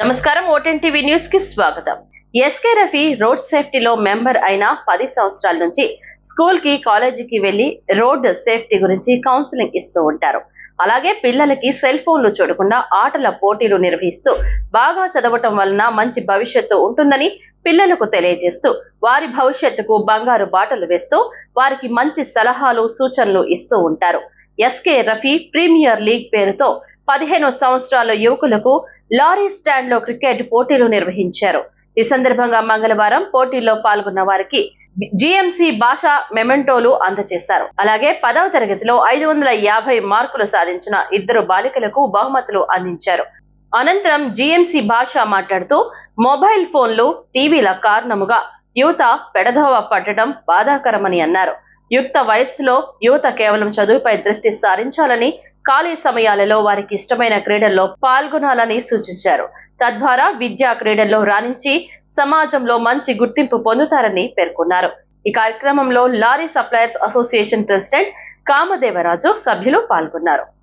నమస్కారం ఓటెన్ టీవీ న్యూస్కి స్వాగతం. ఎస్కే రఫీ రోడ్ సేఫ్టీలో మెంబర్ అయిన పది సంవత్సరాల నుంచి స్కూల్కి కాలేజీకి వెళ్ళి రోడ్ సేఫ్టీ గురించి కౌన్సిలింగ్ ఇస్తూ ఉంటారు. అలాగే పిల్లలకి సెల్ ఫోన్లు చూడకుండా ఆటల పోటీలు నిర్వహిస్తూ బాగా చదవటం వలన మంచి భవిష్యత్తు ఉంటుందని పిల్లలకు తెలియజేస్తూ వారి భవిష్యత్తుకు బంగారు బాటలు వేస్తూ వారికి మంచి సలహాలు సూచనలు ఇస్తూ ఉంటారు. ఎస్కే రఫీ ప్రీమియర్ లీగ్ పేరుతో పదిహేను సంవత్సరాల యువకులకు లారీ స్టాండ్లో క్రికెట్ పోటీలు నిర్వహించారు. ఈ సందర్భంగా మంగళవారం పోటీల్లో పాల్గొన్న వారికి జిఎంసి భాష మెమెంటోలు అందజేశారు. అలాగే పదవ తరగతిలో ఐదు వందల యాభై మార్కులు సాధించిన ఇద్దరు బాలికలకు బహుమతులు అందించారు. అనంతరం జిఎంసి భాష మాట్లాడుతూ మొబైల్ ఫోన్లు టీవీల కారణముగా యువత పెడదోవ పట్టడం బాధాకరమని అన్నారు. యుక్త వయస్సులో యువత కేవలం చదువుపై దృష్టి సారించాలని ఖాళీ సమయాలలో వారికి ఇష్టమైన క్రీడల్లో పాల్గొనాలని సూచించారు. తద్వారా విద్యా క్రీడల్లో రాణించి సమాజంలో మంచి గుర్తింపు పొందుతారని పేర్కొన్నారు. ఈ కార్యక్రమంలో lorry suppliers association president Kamadevaraju సభ్యులు పాల్గొన్నారు.